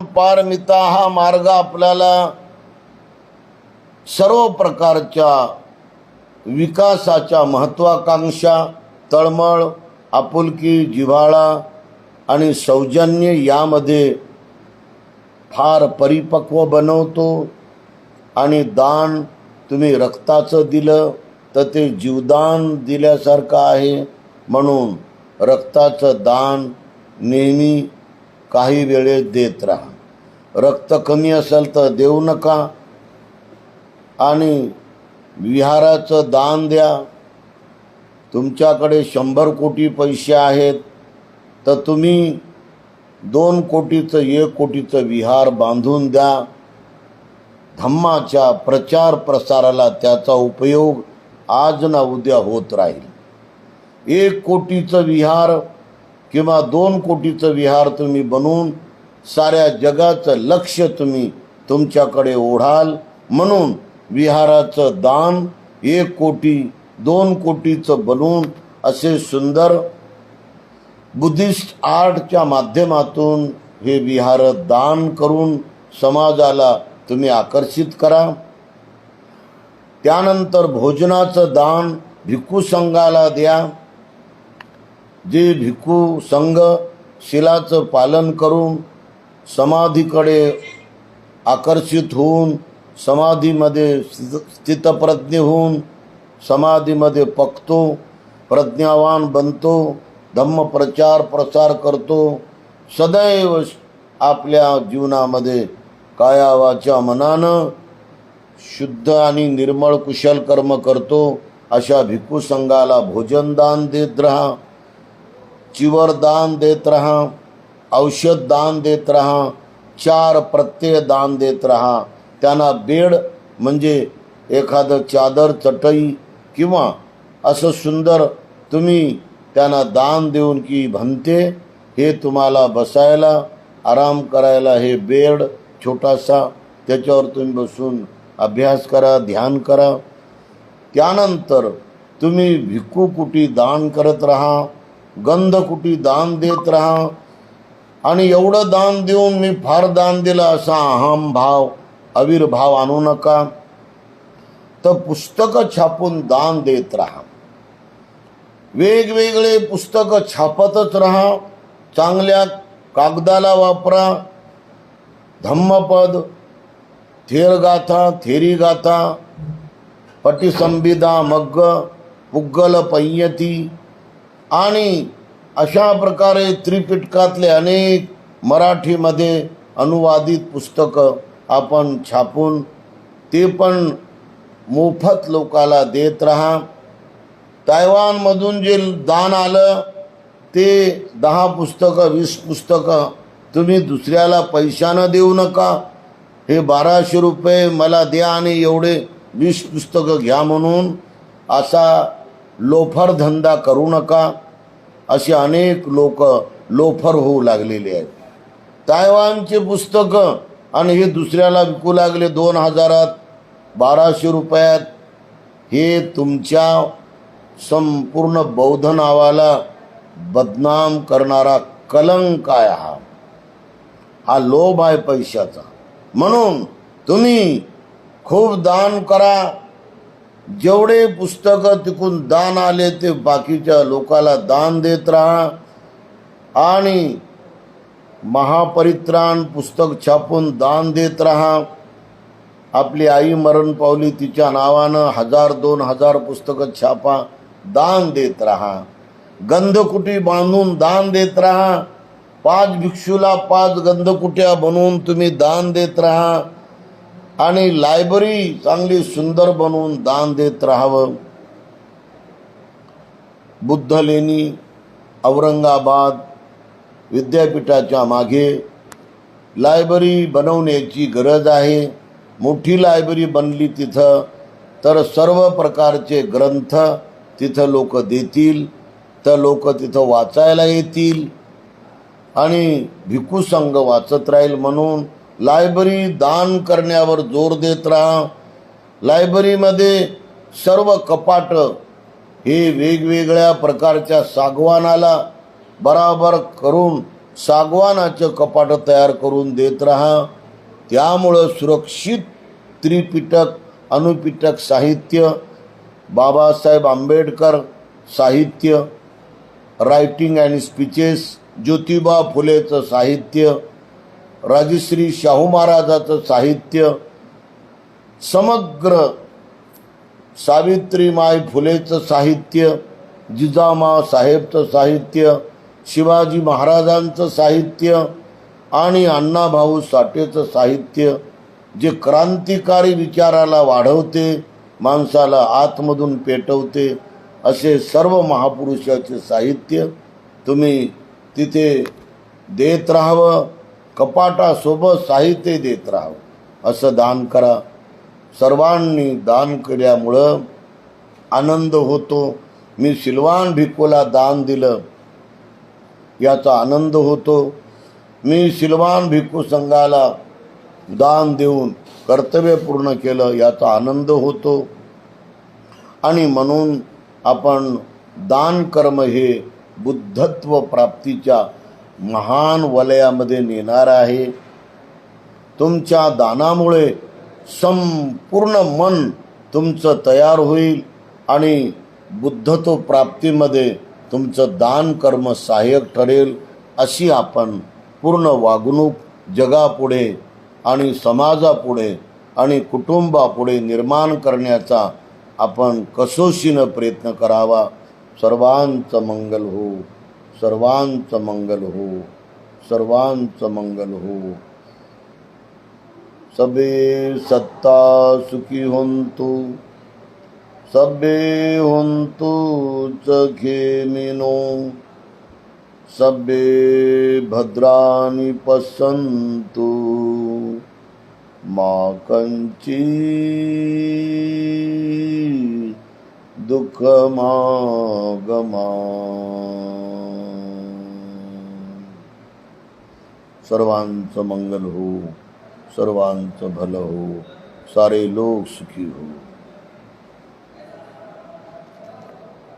पारमिता हा मार्ग आपल्याला सर्व प्रकारच्या विकासाच्या महत्वाकांक्षा तळमळ आपुलकी जिव्हाळा आणि सौजन्य यामध्ये फार परिपक्व बनवतो आणि दान तुम्ही रक्ताचं दिलं तर ते जीवदान दिल्यासारखं आहे म्हणून रक्ताचं दान नेहमी काही वेळेस देत राहा. रक्त कमी असेल तर देऊ नका. आणि विहाराचं दान द्या. तुमच्याकडे शंभर कोटी पैसे आहेत. तर तुम्ही दोन कोटीचं एक कोटीचं विहार बांधून द्या. धम्माच्या प्रचार प्रसाराला त्याचा उपयोग आज ना उद्या होत राहील. एक कोटीचं विहार किंवा दोन कोटीचं विहार तुम्ही बनवून साऱ्या जगाचं लक्ष तुम्ही तुमच्याकडे ओढाल. म्हणून विहाराचं दान एक कोटी दोन कोटीचं बनवून असे सुंदर बुद्धिस्ट आर्टच्या माध्यमातून हे विहार दान करून समाजाला तुम्ही आकर्षित करा. त्यानंतर भोजनाचं दान भिक्खू संघाला द्या. जे भिक्खू संघ शिलाचं पालन करून समाधीकडे आकर्षित होऊन समाधीमध्ये स्थित- स्थितप्रज्ञ होऊन समाधीमध्ये पकतो प्रज्ञावान बनतो धम्म प्रचार प्रसार करतो सदैव आपल्या जीवनामध्ये कायावाच्या मनानं शुद्ध आणि निर्मळ कुशल कर्म करतो अशा भिक्खू संघाला भोजनदान देत राहा. चिवर दान देत राहा औषध दान देत राहा चार प्रत्यय दान देत राहा. त्यांना बेड म्हणजे एखादं चादर चटई किंवा असं सुंदर तुम्ही त्यांना दान देऊन की भन्ते हे तुम्हाला बसायला आराम करायला हे बेड छोटासा त्याच्यावर तुम्ही बसून अभ्यास करा ध्यान करा. त्यानंतर तुम्ही भिक्कूकुटी दान करत राहा गंधकुटी दान देत राहा. आणि एवढं दान देऊन मी फार दान दिलं असा अहम भाव अविर्भाव आणू नका. तर पुस्तकं छापून दान देत राहा. वेगवेगळे पुस्तकं छापतच राहा. चांगल्या कागदाला वापरा. धम्मपद थेरगाथा थेरीगाथा पटिसंबिदा मग्ग पुग्गल पय्यती आणि अशा प्रकारे त्रिपिटकातले अनेक मराठीमध्ये अनुवादित पुस्तकं आपण छापून ते पण मोफत लोकाला देत राहा. तायवानमधून जे दान आलं ते दहा पुस्तकं वीस पुस्तकं तुम्ही दुसऱ्याला पैशानं देऊ नका. हे बाराशे रुपये मला द्या आणि एवढे वीस पुस्तकं घ्या म्हणून असा लोफर धंदा करू नका. असे अनेक लोक लोफर होऊ लागलेले आहेत. तायवानचे पुस्तकं आणि हे दुसऱ्याला विकू लागले दोन हजारात बाराशे रुपयात. हे तुमच्या संपूर्ण बौद्ध नावाला बदनाम करणारा कलंक आहे हा. हा लोभ आहे पैशाचा. म्हणून तुम्ही खूप दान करा. जेवढे पुस्तकं तिकून दान आले ते बाकीच्या लोकाला दान देत राहा. आणि महापरित्राण पुस्तक छापून दान देत राहा. आपली आई मरण पावली तिच्या नावानं हजार दोन हजार पुस्तकं छापा दान देत राहा. गंधकुटी बांधून दान देत राहा. पाच भिक्षूला पाच गंधकुट्या बनवून तुम्ही दान देत राहा. आणि लायब्ररी चांगली सुंदर बनवून दान देत राहावं. बुद्धलेणी औरंगाबाद विद्यापीठाच्या मागे लायब्ररी बनवण्याची गरज आहे. मोठी लायब्ररी बनली तिथं तर सर्व प्रकारचे ग्रंथ तिथं लोक देतील तर लोक तिथं वाचायला येतील. आणि भिकू संघ वाचत राहील म्हणून लायब्ररी दान करण्यावर जोर देत राहा. लायब्ररीमध्ये सर्व कपाट हे वेगवेगळ्या प्रकारच्या सागवानाला बराबर करून सागवानाचं कपाट तयार करून देत राहा. त्यामुळं सुरक्षित त्रिपिटक अनुपिटक साहित्य बाबासाहेब आंबेडकर साहित्य रायटिंग अँड स्पीचेस ज्योतिबा फुलेचं साहित्य राजश्री शाहू महाराजाचं साहित्य समग्र सावित्रीमाई फुलेचं साहित्य जिजामा साहेबचं साहित्य शिवाजी महाराजांचं साहित्य आणि अण्णाभाऊ साठेचं साहित्य जे क्रांतिकारी विचाराला वाढवते माणसाला आतमधून पेटवते असे सर्व महापुरुषाचे साहित्य तुम्ही तिथे देत राहावं. कपाटासोबत साहित्य देत राहावं असं दान करा. सर्वांनी दान केल्यामुळं आनंद होतो. मी सिल्वान भिक्खूला दान दिलं. याचा आनंद होतो. मी सिल्वान भिक्खू संघाला दान देऊन कर्तव्य पूर्ण केलं याचा आनंद होतो. आणि म्हणून आपण दान कर्म हे बुद्धत्व प्राप्तीच्या महान वलयामध्ये नेणार आहे. तुमच्या दानामुळे संपूर्ण मन तुमचं तयार होईल आणि बुद्धत्व प्राप्तीमध्ये तुमचं दान कर्म सहाय्यक ठरेल अशी आपण पूर्ण वागणूक जगापुढे आणि समाजापुढे आणि कुटुंबापुढे निर्माण करण्याचा आपण कसोशीनं प्रयत्न करावा. सर्वांचं मंगल होऊ सर्वांचं मंगल हो सर्वांचं मंगल हो सबे सत्ता सुखी होंतु सबे होंतु चखेमिनो सबे भद्राणि पसंतु मा कञ्ची दुःखमागमा। सर्वांचं मंगल हो सर्वांचं भलं हो सारे लोक सुखी हो.